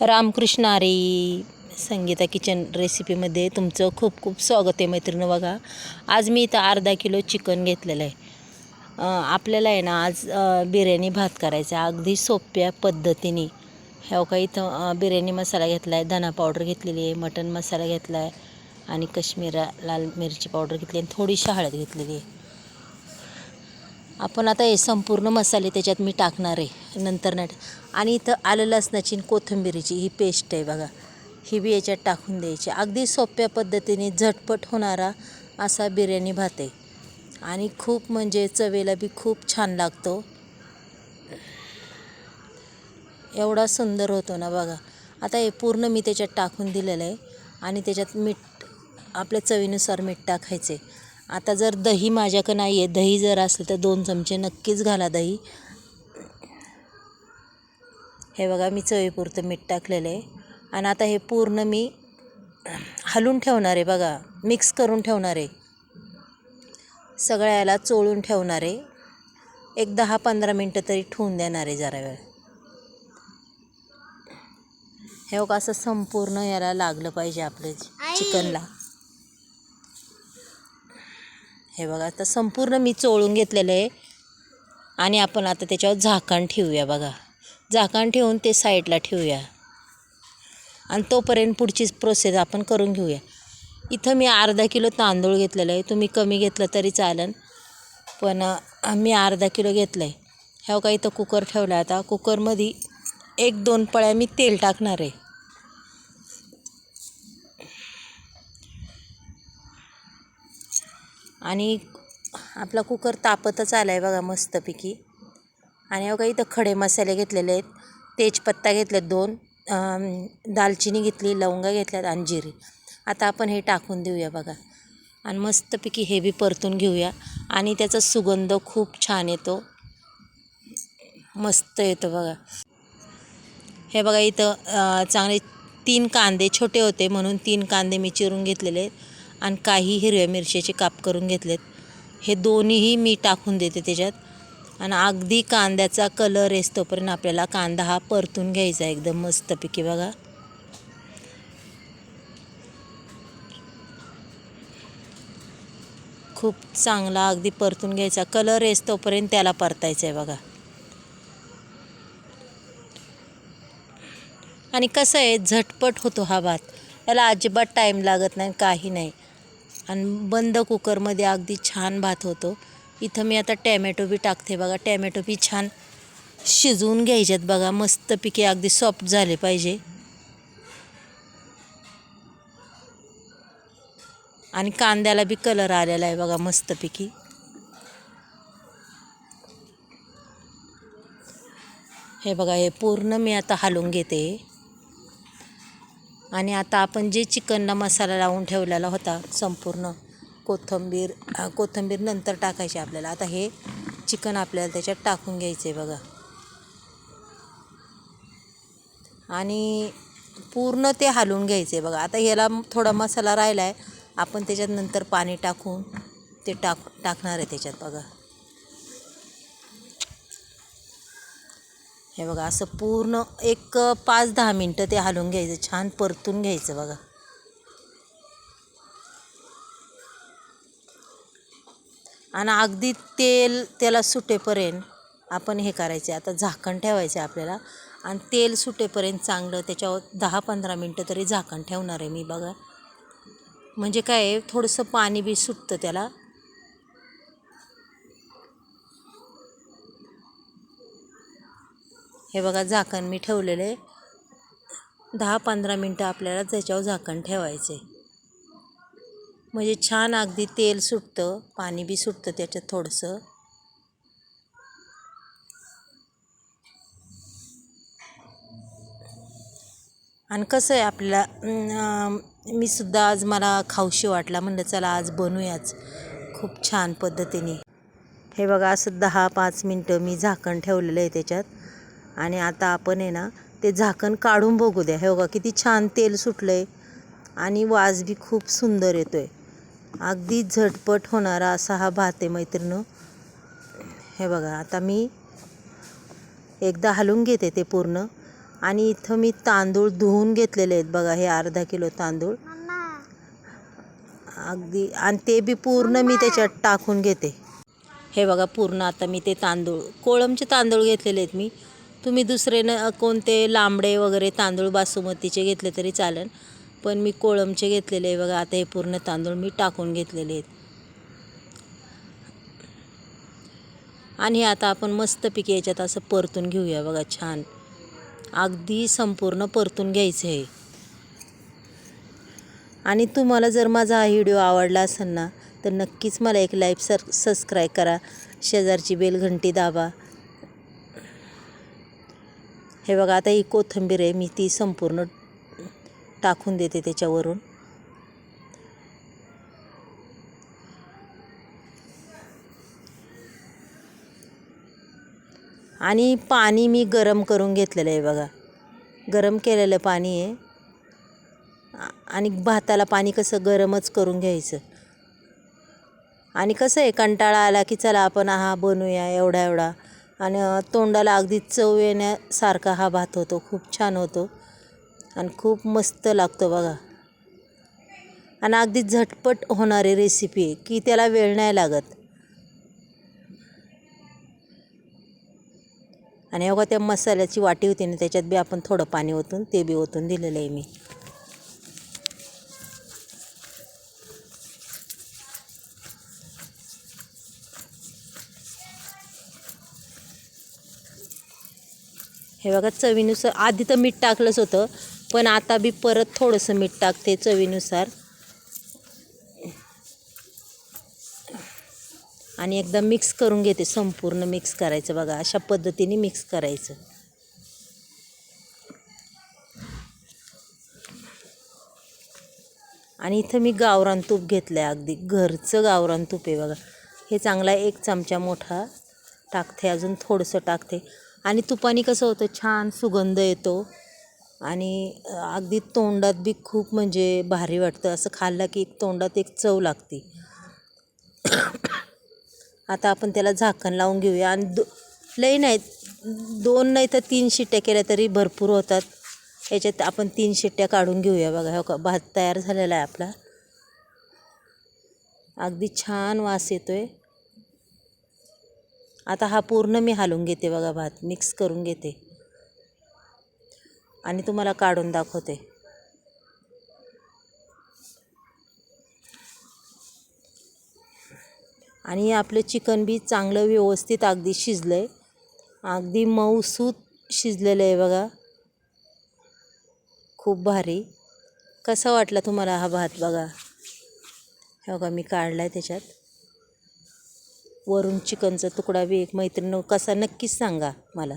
रामकृष्ण आरे संगीता किचन रेसिपीमध्ये तुमचं खूप खूप स्वागत आहे मैत्रिणी बघा. आज मी इथं अर्धा किलो चिकन घेतलेलं आहे. आपल्याला आहे ना आज बिर्याणी भात करायचा आहे. अगदी सोप्या पद्धतीने. ह्या का इथं बिर्याणी मसाला घेतला आहे धना पावडर घेतलेली आहे मटण मसाला घेतला आहे आणि कश्मीरा लाल मिरची पावडर घेतली आणि थोडीशी हळद घेतलेली आहे. आपण आता हे संपूर्ण मसाले त्याच्यात मी टाकणार आहे नंतर नाही आणि इथं आलं लसणाची कोथिंबीरीची कोथिंबिरीची ही पेस्ट आहे बघा. ही बी याच्यात टाकून द्यायची. अगदी सोप्या पद्धतीने झटपट होणारा असा बिर्याणी भात आहे. आणि खूप म्हणजे चवेला बी खूप छान लागतो. एवढा सुंदर होतो ना बघा. आता हे पूर्ण मी त्याच्यात टाकून दिलेलं आहे. आणि त्याच्यात मीठ आपल्या चवीनुसार मीठ टाकायचे आता जर दही माझ्याकडं नाही आहे दही जर असलं तर दोन चमचे नक्कीच घाला दही. हे बघा मी चवीपुरतं मीठ टाकलेलं आहे. आणि आता हे पूर्ण मी हलवून ठेवणार आहे बघा मिक्स करून ठेवणार आहे. सगळ्याला चोळून ठेवणार आहे. एक दहा पंधरा मिनटं तरी ठेवून देणार आहे जरा वेळ. हे बघा असं संपूर्ण याला लागलं पाहिजे आपलं चिकनला. हे बघा आता संपूर्ण मी चोळून घेतलेलं आहे. आणि आपण आता त्याच्यावर झाकण ठेवूया बघा. झाकण ठेवून ते साईडला ठेवूया. आणि तोपर्यंत पुढची प्रोसेस आपण करून घेऊया. इथं मी अर्धा किलो तांदूळ घेतलेलं आहे. तुम्ही कमी घेतलं तरी चालेल. पण मी अर्धा किलो घेतलं आहे ह्या का इथं कुकर ठेवला आता. कुकरमध्ये एक दोन पळ्या मी तेल टाकणार आहे. आणि आपला कुकर तापतच आला आहे बघा मस्तपैकी. आणि बघा इथं खडे मसाले घेतलेले आहेत. तेजपत्ता घेतलेत दोन दालचिनी घेतली लवंगा घेतल्यात आणि जिरी. आता आपण हे टाकून देऊया बघा. आणि मस्तपैकी हे बी परतून घेऊया. आणि त्याचा सुगंध खूप छान येतो. मस्त येतो बघा. हे बघा इथं चांगले तीन कांदे छोटे होते म्हणून तीन कांदे मी चिरून घेतलेले आहेत. आणि काही हिरव्या मिरच्याचे काप करून घेतलेत. हे दोन्हीही मी टाकून देते त्याच्यात. आणि अगदी कांद्याचा कलर येतोपर्यंत आपल्याला कांदा हा परतून घ्यायचा एकदम मस्तपैकी बघा. खूप चांगला अगदी परतून घ्यायचा. कलर येतोपर्यंत त्याला परतायचं आहे बघा. आणि कसं आहे झटपट होतो हा भात. याला अजिबात टाईम लागत नाही काही नाही. आणि बंद कुकरमध्ये अगदी छान भात होतो. इथं मी आता टॅमॅटो बी टाकते बघा. टॅमॅटो बी छान शिजवून घ्यायच्यात बघा. मस्तपैकी अगदी सॉफ्ट झाले पाहिजे. आणि कांद्याला बी कलर आलेला आहे बघा मस्तपैकी हे बघा हे पूर्ण मी आता हालून घेते. आणि आता आपण जे चिकनला मसाला लावून ठेवलेला होता संपूर्ण कोथिंबीर कोथंबीर नंतर टाकायची आपल्याला. आता हे चिकन आपल्याला त्याच्यात टाकून घ्यायचं आहे बघा. आणि पूर्ण ते हलवून घ्यायचं आहे बघा. आता ह्याला थोडा मसाला राहिला आहे आपण त्याच्यात नंतर पाणी टाकून ते टाक टाकणार आहे त्याच्यात बघा. हे बघा असं पूर्ण एक पाच दहा मिनटं ते हलवून घ्यायचं छान परतून घ्यायचं बघा. आणि अगदी तेल त्याला सुटेपर्यंत आपण हे करायचे आता झाकण ठेवायचे आपल्याला. आणि तेल सुटेपर्यंत चांगलं त्याच्यावर दहा पंधरा मिनटं तरी झाकण ठेवणार आहे मी बघा. म्हणजे काय थोडंसं पाणी बी सुटतं त्याला. हे बघा झाकण मी ठेवलेलं. आहे दहा पंधरा मिनटं आपल्याला त्याच्यावर झाकण ठेवायचे. म्हणजे छान अगदी तेल सुटतं पाणी बी सुटतं त्याच्यात थोडंसं. आणि कसं आहे आपल्याला मी सुद्धा आज मला खाऊशी वाटला. म्हणलं चला आज बनूयाच. खूप छान पद्धतीने. हे बघा असं दहा पाच मिनटं मी झाकण ठेवलेलं आहे त्याच्यात. आणि आता आपण आहे ना ते झाकण काढून बघू द्या हे बघा किती छान तेल सुटलं आहे आणि वास बी खूप सुंदर येतो आहे अगदी झटपट होणारा असा हा भात आहे मैत्रिणं हे बघा आता मी एकदा हलवून घेते ते पूर्ण. आणि इथं मी तांदूळ धुवून घेतलेले आहेत बघा हे अर्धा किलो तांदूळ. अगदी आणि ते बी पूर्ण मी त्याच्यात टाकून घेते. हे बघा पूर्ण आता मी ते तांदूळ कोळमचे तांदूळ घेतलेले आहेत मी. तुम्ही दुसरे न कोणते लांबडे वगैरे तांदूळ बासुमतीचे घेतले तरी चालेल. पण मी कोळमचे घेतलेले आहे बघा आता हे पूर्ण तांदूळ मी टाकून घेतलेले आहेत. आणि आता आपण मस्तपैकी याच्यात असं परतून घेऊया बघा छान. अगदी संपूर्ण परतून घ्यायचं आहे. आणि तुम्हाला जर माझा हा व्हिडिओ आवडला असेल ना तर नक्कीच मला एक लाईक सर सबस्क्राईब करा. शेजारची बेल घंटी दाबा. हे बघा आता ही कोथिंबीर आहे मी ती संपूर्ण टाकून देते त्याच्यावरून. आणि पाणी मी गरम करून घेतलेलं आहे बघा. गरम केलेलं पाणी आहे. आणि भाताला पाणी कसं गरमच करून घ्यायचं. आणि कसं आहे कंटाळा आला की चला आपण हा बनवूया एवढा एवढा. आणि तोंडाला अगदी चव येण्यासारखा हा भात होतो. खूप छान होतो आणि खूप मस्त लागतो बघा. आणि अगदी झटपट होणारी रेसिपी आहे की त्याला वेळ नाही लागत. आणि बघा त्या मसाल्याची वाटी होती ना त्याच्यात बी आपण थोडं पाणी ओतून ते बी ओतून दिलेलं आहे मी. हे बघा चवीनुसार आधी तर मीठ टाकलंच होतं पण आता बी परत थोडंसं मीठ टाकते चवीनुसार. आणि एकदा मिक्स करून घेते संपूर्ण मिक्स करायचं बघा अशा पद्धतीने मिक्स करायचं. आणि इथं मी गावरान तूप घेतलं आहे अगदी घरचं गावरान तूप आहे बघा. हे चांगला एक चमचा मोठा टाकते अजून थोडंसं टाकते. आणि तुपाने कसं होतं छान सुगंध येतो. आणि अगदी तोंडात बी खूप म्हणजे भारी वाटतं. असं खाल्लं की एक तोंडात एक चव लागते. आता आपण त्याला झाकण लावून घेऊया. आणि दो लई नाही दोन नाही तर तीन शिट्ट्या केल्या तरी भरपूर होतात. याच्यात आपण तीन शिट्ट्या काढून घेऊया बघा. हो का? भात तयार झालेला आहे आपला. अगदी छान वास येतो आहे आता हा पूर्ण मी हालून घेते बघा भात मिक्स करून घेते. आणि तुम्हाला काढून दाखवते. आणि आपलं चिकन बी चांगलं व्यवस्थित अगदी शिजलं आहे अगदी मऊसूत शिजलेलं आहे बघा. खूप भारी. कसा वाटला तुम्हाला हा भात बघा? हे बघा मी काढला आहे त्याच्यात. वरून चिकनचा तुकडा बी एक मैत्रीण कसा नक्कीच सांगा मला.